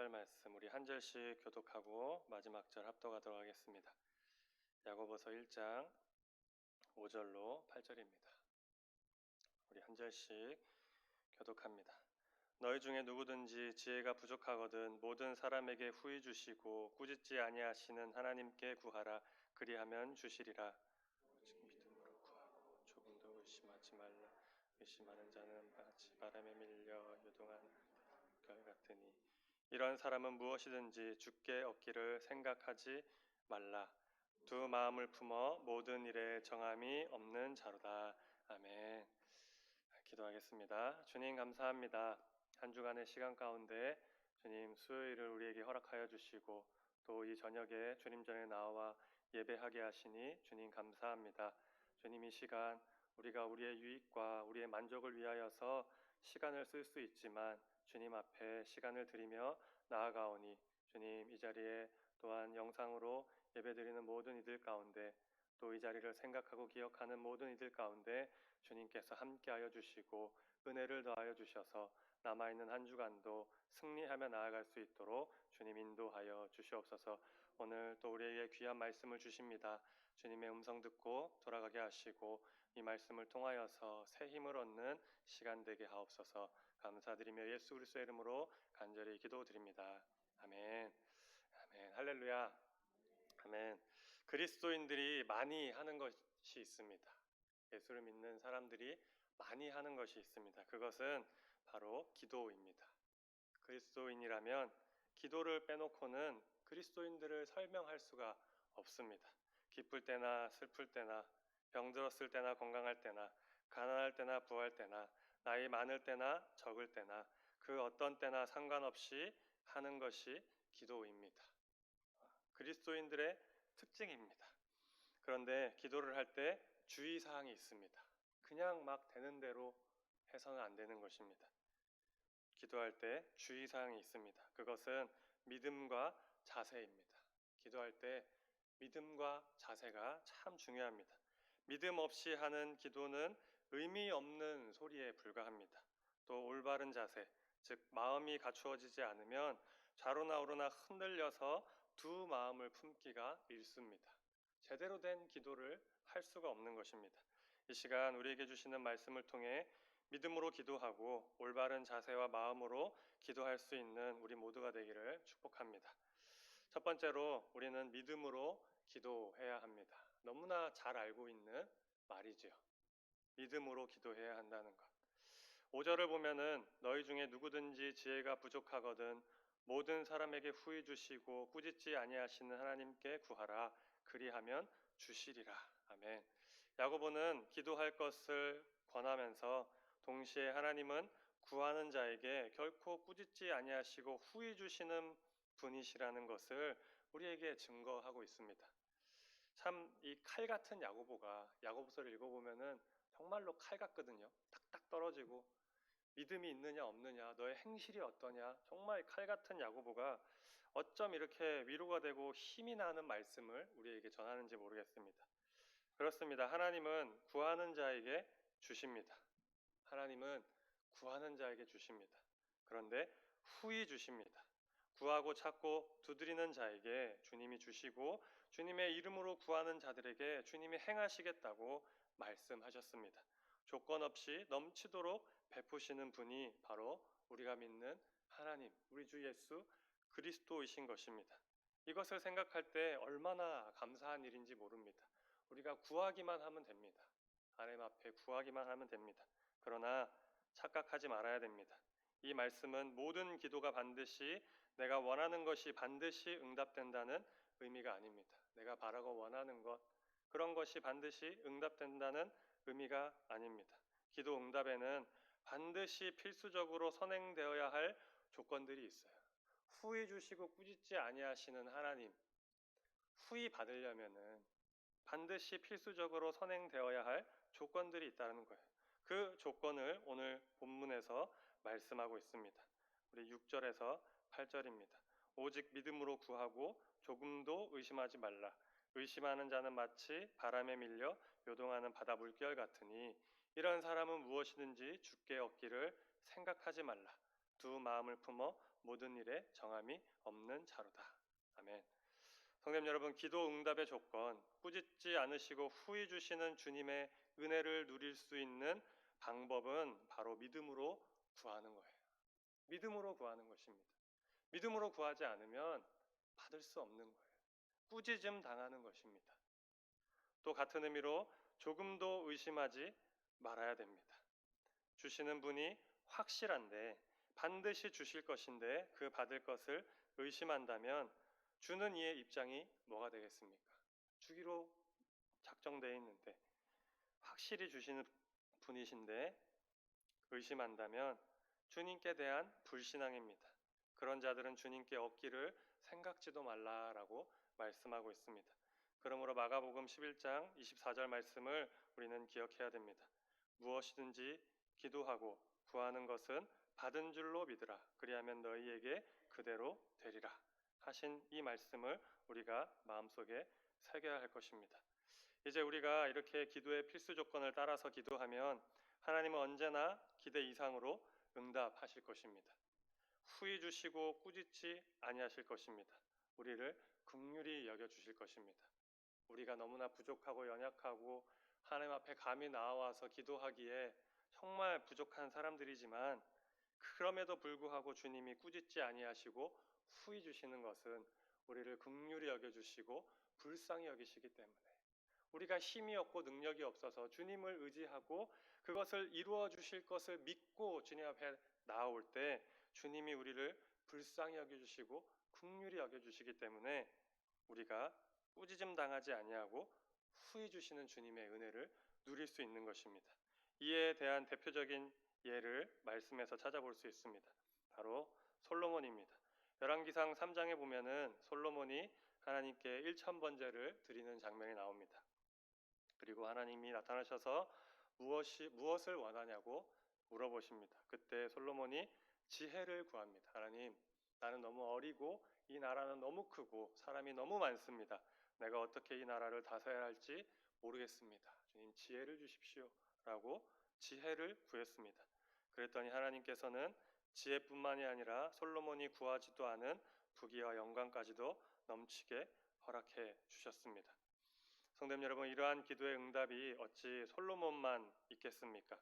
절 말씀 우리 한 절씩 교독하고 마지막 절 합독하도록 하겠습니다. 야고보서 1장 5절로 8절입니다. 우리 한 절씩 교독합니다. 너희 중에 누구든지 지혜가 부족하거든 모든 사람에게 후히 주시고 꾸짖지 아니하시는 하나님께 구하라 그리하면 주시리라. 믿음으로 구하고 조금도 의심하지 말라. 의심하는 자는 마치 바람에 밀려 요동한 결 같으니 이런 사람은 무엇이든지 죽게 얻기를 생각하지 말라. 두 마음을 품어 모든 일에 정함이 없는 자로다. 아멘. 기도하겠습니다. 주님 감사합니다. 한 주간의 시간 가운데 주님 수요일을 우리에게 허락하여 주시고 또 이 저녁에 주님 전에 나와 예배하게 하시니 주님 감사합니다. 주님 이 시간 우리가 우리의 유익과 우리의 만족을 위하여서 시간을 쓸 수 있지만 주님 앞에 시간을 드리며 나아가오니 주님 이 자리에 또한 영상으로 예배드리는 모든 이들 가운데 또 이 자리를 생각하고 기억하는 모든 이들 가운데 주님께서 함께하여 주시고 은혜를 더하여 주셔서 남아있는 한 주간도 승리하며 나아갈 수 있도록 주님 인도하여 주시옵소서 오늘 또 우리에게 귀한 말씀을 주십니다. 주님의 음성 듣고 돌아가게 하시고 이 말씀을 통하여서 새 힘을 얻는 시간 되게 하옵소서 감사드리며 예수 그리스도의 이름으로 간절히 기도드립니다. 아멘. 아멘. 할렐루야. 아멘. 그리스도인들이 많이 하는 것이 있습니다. 예수를 믿는 사람들이 많이 하는 것이 있습니다. 그것은 바로 기도입니다. 그리스도인이라면 기도를 빼놓고는 그리스도인들을 설명할 수가 없습니다. 기쁠 때나 슬플 때나 병들었을 때나 건강할 때나 가난할 때나 부할 때나 나이 많을 때나 적을 때나 그 어떤 때나 상관없이 하는 것이 기도입니다. 그리스도인들의 특징입니다. 그런데 기도를 할 때 주의사항이 있습니다. 그냥 막 되는 대로 해서는 안 되는 것입니다. 기도할 때 주의사항이 있습니다. 그것은 믿음과 자세입니다. 기도할 때 믿음과 자세가 참 중요합니다. 믿음 없이 하는 기도는 의미 없는 소리에 불과합니다. 또 올바른 자세, 즉 마음이 갖추어지지 않으면 좌로나 우로나 흔들려서 두 마음을 품기가 일쑤입니다. 제대로 된 기도를 할 수가 없는 것입니다. 이 시간 우리에게 주시는 말씀을 통해 믿음으로 기도하고 올바른 자세와 마음으로 기도할 수 있는 우리 모두가 되기를 축복합니다. 첫 번째로 우리는 믿음으로 기도해야 합니다. 너무나 잘 알고 있는 말이지요. 믿음으로 기도해야 한다는 것. 5절을 보면은 너희 중에 누구든지 지혜가 부족하거든 모든 사람에게 후히 주시고 꾸짖지 아니하시는 하나님께 구하라 그리하면 주시리라. 아멘. 야고보는 기도할 것을 권하면서 동시에 하나님은 구하는 자에게 결코 꾸짖지 아니하시고 후히 주시는 분이시라는 것을 우리에게 증거하고 있습니다. 참 이 칼 같은 야고보가 야고보서를 읽어보면은 정말로 칼 같거든요. 딱딱 떨어지고 믿음이 있느냐 없느냐 너의 행실이 어떠냐 정말 칼 같은 야고보가 어쩜 이렇게 위로가 되고 힘이 나는 말씀을 우리에게 전하는지 모르겠습니다. 그렇습니다. 하나님은 구하는 자에게 주십니다. 하나님은 구하는 자에게 주십니다. 그런데 후히 주십니다. 구하고 찾고 두드리는 자에게 주님이 주시고 주님의 이름으로 구하는 자들에게 주님이 행하시겠다고 말씀하셨습니다. 조건 없이 넘치도록 베푸시는 분이 바로 우리가 믿는 하나님, 우리 주 예수 그리스도이신 것입니다. 이것을 생각할 때 얼마나 감사한 일인지 모릅니다. 우리가 구하기만 하면 됩니다. 하나님 앞에 구하기만 하면 됩니다. 그러나 착각하지 말아야 됩니다. 이 말씀은 모든 기도가 반드시 내가 원하는 것이 반드시 응답된다는 의미가 아닙니다. 내가 바라고 원하는 것, 그런 것이 반드시 응답된다는 의미가 아닙니다. 기도 응답에는 반드시 필수적으로 선행되어야 할 조건들이 있어요. 후히 주시고 꾸짖지 아니하시는 하나님, 후히 받으려면은 반드시 필수적으로 선행되어야 할 조건들이 있다는 거예요. 그 조건을 오늘 본문에서 말씀하고 있습니다. 우리 6절에서 8절입니다. 오직 믿음으로 구하고 조금도 의심하지 말라. 의심하는 자는 마치 바람에 밀려 요동하는 바다 물결 같으니 이런 사람은 무엇이든지 죽게 얻기를 생각하지 말라. 두 마음을 품어 모든 일에 정함이 없는 자로다. 아멘. 성도님 여러분, 기도 응답의 조건, 꾸짖지 않으시고 후히 주시는 주님의 은혜를 누릴 수 있는 방법은 바로 믿음으로 구하는 거예요. 믿음으로 구하는 것입니다. 믿음으로 구하지 않으면 받을 수 없는 거예요. 꾸짖음 당하는 것입니다. 또 같은 의미로 조금도 의심하지 말아야 됩니다. 주시는 분이 확실한데 반드시 주실 것인데 그 받을 것을 의심한다면 주는 이의 입장이 뭐가 되겠습니까? 주기로 작정되어 있는데 확실히 주시는 분이신데 의심한다면 주님께 대한 불신앙입니다. 그런 자들은 주님께 얻기를 생각지도 말라라고 말씀하고 있습니다. 그러므로 마가복음 11장 24절 말씀을 우리는 기억해야 됩니다. 무엇이든지 기도하고 구하는 것은 받은 줄로 믿으라. 그리하면 너희에게 그대로 되리라. 하신 이 말씀을 우리가 마음속에 새겨야 할 것입니다. 이제 우리가 이렇게 기도의 필수 조건을 따라서 기도하면 하나님은 언제나 기대 이상으로 응답하실 것입니다. 후히 주시고 꾸짖지 아니하실 것입니다. 우리를 긍휼히 여겨 주실 것입니다. 우리가 너무나 부족하고 연약하고 하나님 앞에 감히 나와서 기도하기에 정말 부족한 사람들이지만 그럼에도 불구하고 주님이 꾸짖지 아니하시고 후히 주시는 것은 우리를 긍휼히 여겨 주시고 불쌍히 여기시기 때문에 우리가 힘이 없고 능력이 없어서 주님을 의지하고 그것을 이루어 주실 것을 믿고 주님 앞에 나올 때 주님이 우리를 불쌍히 여겨 주시고 긍휼히 여겨 주시기 때문에 우리가 꾸짖음 당하지 아니하고 후히 주시는 주님의 은혜를 누릴 수 있는 것입니다. 이에 대한 대표적인 예를 말씀에서 찾아볼 수 있습니다. 바로 솔로몬입니다. 열왕기상 3장에 보면은 솔로몬이 하나님께 1천 번제를 드리는 장면이 나옵니다. 그리고 하나님이 나타나셔서 무엇이 무엇을 원하냐고 물어보십니다. 그때 솔로몬이 지혜를 구합니다. 하나님, 나는 너무 어리고 이 나라는 너무 크고 사람이 너무 많습니다. 내가 어떻게 이 나라를 다스려야 할지 모르겠습니다. 주님 지혜를 주십시오라고 지혜를 구했습니다. 그랬더니 하나님께서는 지혜뿐만이 아니라 솔로몬이 구하지도 않은 부귀와 영광까지도 넘치게 허락해 주셨습니다. 성도님 여러분, 이러한 기도의 응답이 어찌 솔로몬만 있겠습니까?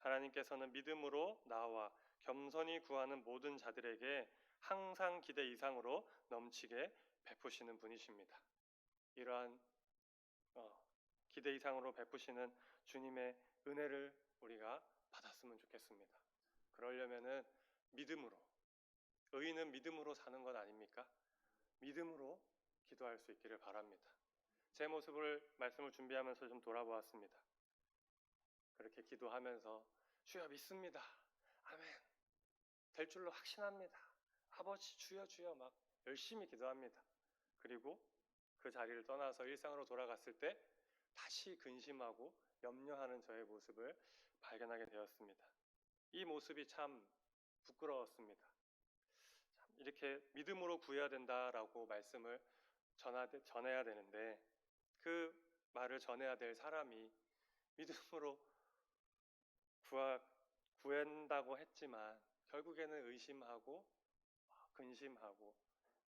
하나님께서는 믿음으로 나와 겸손히 구하는 모든 자들에게 항상 기대 이상으로 넘치게 베푸시는 분이십니다. 이러한 어, 기대 이상으로 베푸시는 주님의 은혜를 우리가 받았으면 좋겠습니다. 그러려면은 믿음으로 의인은 믿음으로 사는 것 아닙니까? 믿음으로 기도할 수 있기를 바랍니다. 제 모습을 말씀을 준비하면서 좀 돌아보았습니다. 그렇게 기도하면서 주여 믿습니다. 될 줄로 확신합니다. 아버지 주여 주여 막 열심히 기도합니다. 그리고 그 자리를 떠나서 일상으로 돌아갔을 때 다시 근심하고 염려하는 저의 모습을 발견하게 되었습니다. 이 모습이 참 부끄러웠습니다. 참 이렇게 믿음으로 구해야 된다라고 말씀을 전하, 전해야 되는데 그 말을 전해야 될 사람이 믿음으로 구한다고 했지만 결국에는 의심하고 근심하고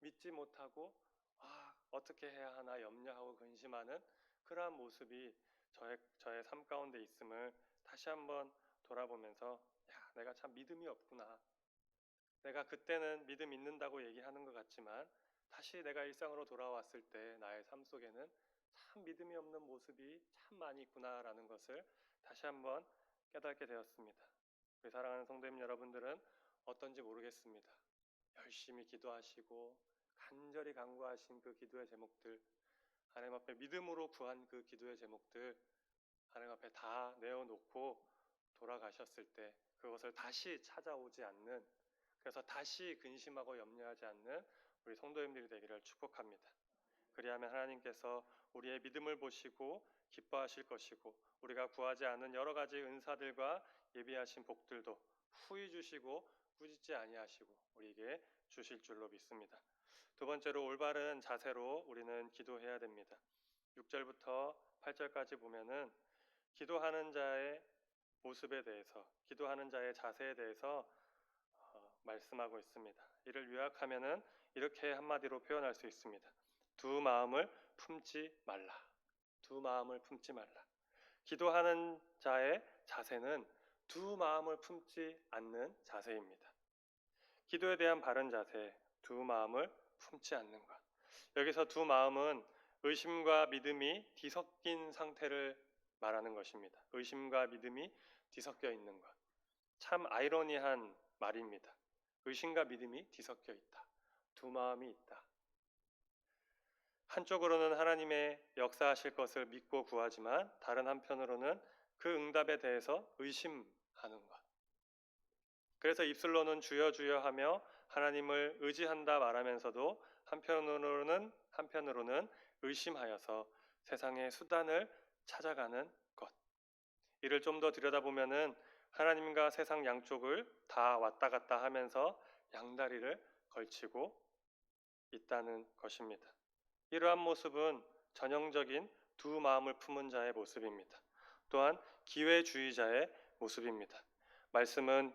믿지 못하고 아, 어떻게 해야 하나 염려하고 근심하는 그러한 모습이 저의, 저의 삶 가운데 있음을 다시 한번 돌아보면서 야, 내가 참 믿음이 없구나. 내가 그때는 믿음 있는다고 얘기하는 것 같지만 다시 내가 일상으로 돌아왔을 때 나의 삶 속에는 참 믿음이 없는 모습이 참 많이 있구나라는 것을 다시 한번 깨닫게 되었습니다. 우리 사랑하는 성도님 여러분들은 어떤지 모르겠습니다. 열심히 기도하시고 간절히 간구하신 그 기도의 제목들, 하나님 앞에 믿음으로 구한 그 기도의 제목들, 하나님 앞에 다 내어놓고 돌아가셨을 때 그것을 다시 찾아오지 않는, 그래서 다시 근심하고 염려하지 않는 우리 성도님들이 되기를 축복합니다. 그리하면 하나님께서 우리의 믿음을 보시고 기뻐하실 것이고 우리가 구하지 않은 여러 가지 은사들과 예비하신 복들도 후히 주시고 꾸짖지 아니하시고 우리에게 주실 줄로 믿습니다. 두 번째로 올바른 자세로 우리는 기도해야 됩니다. 6절부터 8절까지 보면은 기도하는 자의 모습에 대해서, 기도하는 자의 자세에 대해서 어, 말씀하고 있습니다. 이를 요약하면은 이렇게 한마디로 표현할 수 있습니다. 두 마음을 품지 말라. 두 마음을 품지 말라. 기도하는 자의 자세는 두 마음을 품지 않는 자세입니다. 기도에 대한 바른 자세, 두 마음을 품지 않는 것. 여기서 두 마음은 의심과 믿음이 뒤섞인 상태를 말하는 것입니다. 의심과 믿음이 뒤섞여 있는 것. 참 아이러니한 말입니다. 의심과 믿음이 뒤섞여 있다. 두 마음이 있다. 한쪽으로는 하나님의 역사하실 것을 믿고 구하지만 다른 한편으로는 그 응답에 대해서 의심 하는 것. 그래서 입술로는 주여 주여 하며 하나님을 의지한다 말하면서도 한편으로는 한편으로는 의심하여서 세상의 수단을 찾아가는 것. 이를 좀 더 들여다보면은 하나님과 세상 양쪽을 다 왔다 갔다 하면서 양다리를 걸치고 있다는 것입니다. 이러한 모습은 전형적인 두 마음을 품은 자의 모습입니다. 또한 기회주의자의 모습입니다. 말씀은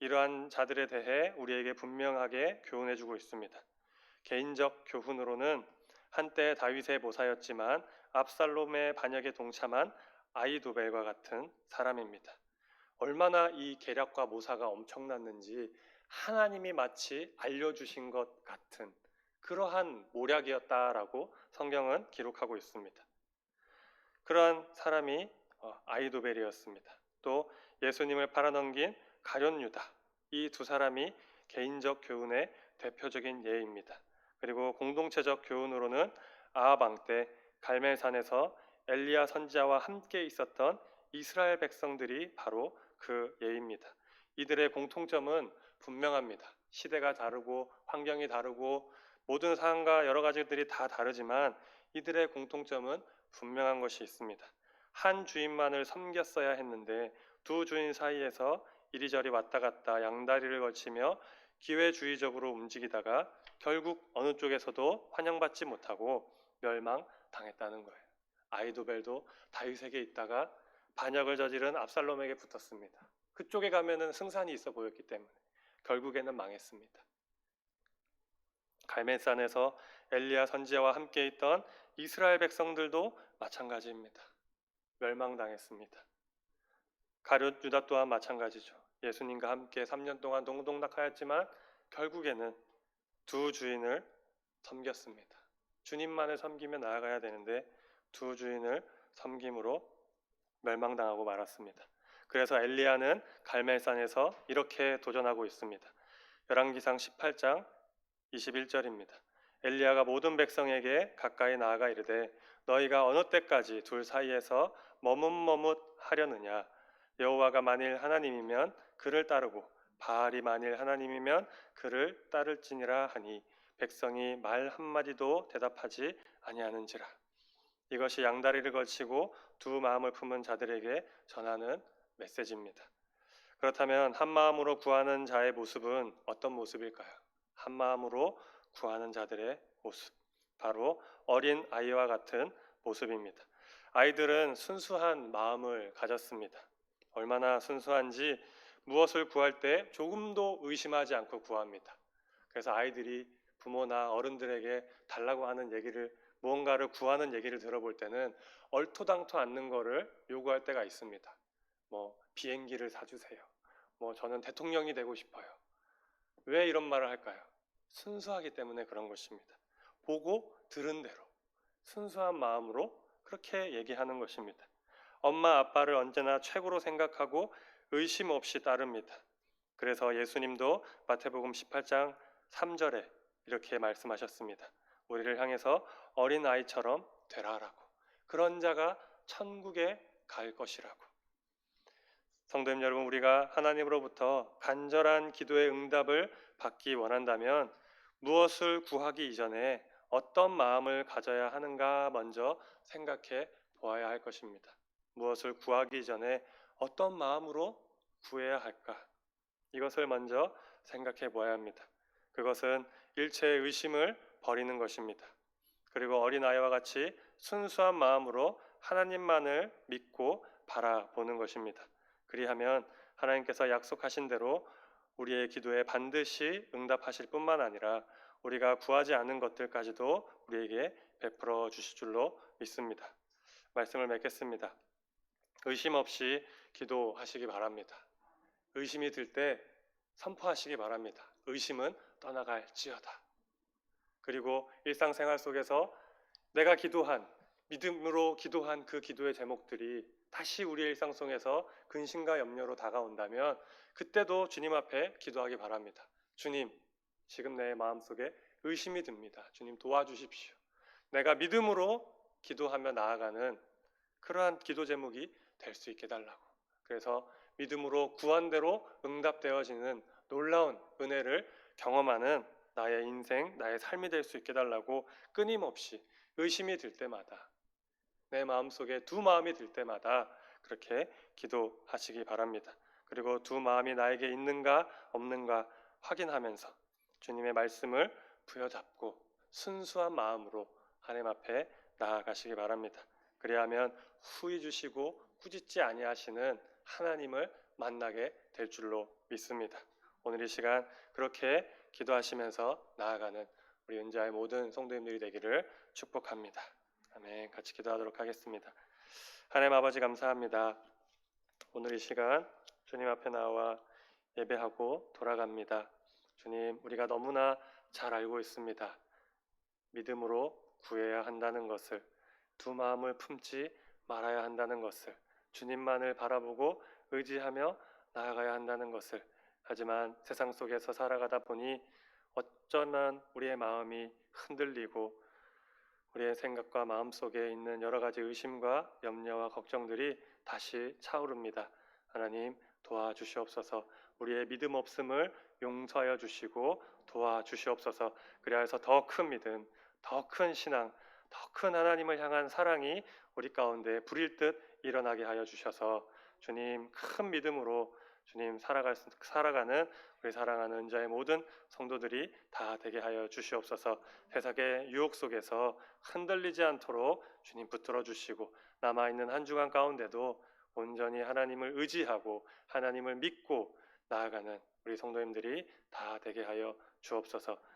이러한 자들에 대해 우리에게 분명하게 교훈해 주고 있습니다. 개인적 교훈으로는 한때 다윗의 모사였지만 압살롬의 반역에 동참한 아이도벨과 같은 사람입니다. 얼마나 이 계략과 모사가 엄청났는지 하나님이 마치 알려주신 것 같은 그러한 모략이었다라고 성경은 기록하고 있습니다. 그러한 사람이 어, 아이도벨이었습니다. 또 예수님을 팔아넘긴 가룟 유다 이 두 사람이 개인적 교훈의 대표적인 예입니다. 그리고 공동체적 교훈으로는 아하방 때 갈멜산에서 엘리야 선지자와 함께 있었던 이스라엘 백성들이 바로 그 예입니다. 이들의 공통점은 분명합니다. 시대가 다르고 환경이 다르고 모든 상황과 여러 가지들이 다 다르지만 이들의 공통점은 분명한 것이 있습니다. 한 주인만을 섬겼어야 했는데 두 주인 사이에서 이리저리 왔다 갔다 양다리를 걸치며 기회주의적으로 움직이다가 결국 어느 쪽에서도 환영받지 못하고 멸망당했다는 거예요. 아이도벨도 다윗에게 있다가 반역을 저지른 압살롬에게 붙었습니다. 그쪽에 가면은 승산이 있어 보였기 때문에 결국에는 망했습니다. 갈멜산에서 엘리야 선지자와 함께 있던 이스라엘 백성들도 마찬가지입니다. 멸망당했습니다. 가룟 유다 또한 마찬가지죠. 예수님과 함께 3년 동안 동동락하였지만 결국에는 두 주인을 섬겼습니다. 주님만을 섬기며 나아가야 되는데 두 주인을 섬김으로 멸망당하고 말았습니다. 그래서 엘리야는 갈멜산에서 이렇게 도전하고 있습니다. 열왕기상 18장 21절입니다. 엘리야가 모든 백성에게 가까이 나아가 이르되 너희가 어느 때까지 둘 사이에서 머뭇머뭇 하려느냐 여호와가 만일 하나님이면 그를 따르고 바알이 만일 하나님이면 그를 따를지니라 하니 백성이 말 한마디도 대답하지 아니하는지라 이것이 양다리를 걸치고 두 마음을 품은 자들에게 전하는 메시지입니다. 그렇다면 한 마음으로 구하는 자의 모습은 어떤 모습일까요? 한 마음으로 구하는 자들의 모습. 바로 어린 아이와 같은 모습입니다. 아이들은 순수한 마음을 가졌습니다. 얼마나 순수한지 무엇을 구할 때 조금도 의심하지 않고 구합니다. 그래서 아이들이 부모나 어른들에게 달라고 하는 얘기를 무언가를 구하는 얘기를 들어볼 때는 얼토당토 않는 거를 요구할 때가 있습니다. 뭐 비행기를 사주세요. 뭐 저는 대통령이 되고 싶어요. 왜 이런 말을 할까요? 순수하기 때문에 그런 것입니다. 보고 들은 대로 순수한 마음으로 그렇게 얘기하는 것입니다. 엄마 아빠를 언제나 최고로 생각하고 의심 없이 따릅니다. 그래서 예수님도 마태복음 18장 3절에 이렇게 말씀하셨습니다. 우리를 향해서 어린 아이처럼 되라라고. 그런 자가 천국에 갈 것이라고. 성도님 여러분, 우리가 하나님으로부터 간절한 기도의 응답을 받기 원한다면 무엇을 구하기 이전에 어떤 마음을 가져야 하는가 먼저 생각해 보아야 할 것입니다. 무엇을 구하기 전에 어떤 마음으로 구해야 할까? 이것을 먼저 생각해 보아야 합니다. 그것은 일체의 의심을 버리는 것입니다. 그리고 어린아이와 같이 순수한 마음으로 하나님만을 믿고 바라보는 것입니다. 그리하면 하나님께서 약속하신 대로 우리의 기도에 반드시 응답하실 뿐만 아니라 우리가 구하지 않은 것들까지도 우리에게 베풀어 주실 줄로 믿습니다. 말씀을 맺겠습니다. 의심 없이 기도하시기 바랍니다. 의심이 들 때 선포하시기 바랍니다. 의심은 떠나갈지어다. 그리고 일상생활 속에서 내가 기도한 믿음으로 기도한 그 기도의 제목들이 다시 우리의 일상 속에서 근심과 염려로 다가온다면 그때도 주님 앞에 기도하기 바랍니다. 주님, 지금 내 마음속에 의심이 듭니다. 주님 도와주십시오. 내가 믿음으로 기도하며 나아가는 그러한 기도 제목이 될 수 있게 달라고. 그래서 믿음으로 구한 대로 응답되어지는 놀라운 은혜를 경험하는 나의 인생, 나의 삶이 될 수 있게 달라고 끊임없이 의심이 들 때마다 내 마음속에 두 마음이 들 때마다 그렇게 기도하시기 바랍니다. 그리고 두 마음이 나에게 있는가 없는가 확인하면서 주님의 말씀을 부여잡고 순수한 마음으로 하나님 앞에 나아가시기 바랍니다. 그리하면 후히 주시고 꾸짖지 아니하시는 하나님을 만나게 될 줄로 믿습니다. 오늘 이 시간 그렇게 기도하시면서 나아가는 우리 은자의 모든 성도님들이 되기를 축복합니다. 아멘. 같이 기도하도록 하겠습니다. 하나님 아버지 감사합니다. 오늘 이 시간 주님 앞에 나와 예배하고 돌아갑니다. 주님, 우리가 너무나 잘 알고 있습니다. 믿음으로 구해야 한다는 것을 두 마음을 품지 말아야 한다는 것을 주님만을 바라보고 의지하며 나아가야 한다는 것을 하지만 세상 속에서 살아가다 보니 어쩌면 우리의 마음이 흔들리고 우리의 생각과 마음 속에 있는 여러 가지 의심과 염려와 걱정들이 다시 차오릅니다. 하나님 도와주시옵소서. 우리의 믿음 없음을 용서하여 주시고 도와주시옵소서. 그리하여서 더 큰 믿음, 더 큰 신앙, 더 큰 하나님을 향한 사랑이 우리 가운데 불일 듯 일어나게 하여 주셔서 주님 큰 믿음으로 주님 살아갈, 수- 살아가는 우리 사랑하는 은자의 모든 성도들이 다 되게 하여 주시옵소서. 세상의 유혹 속에서 흔들리지 않도록 주님 붙들어 주시고 남아 있는 한 주간 가운데도 온전히 하나님을 의지하고 하나님을 믿고 나아가는 우리 성도님들이 다 되게 하여 주옵소서.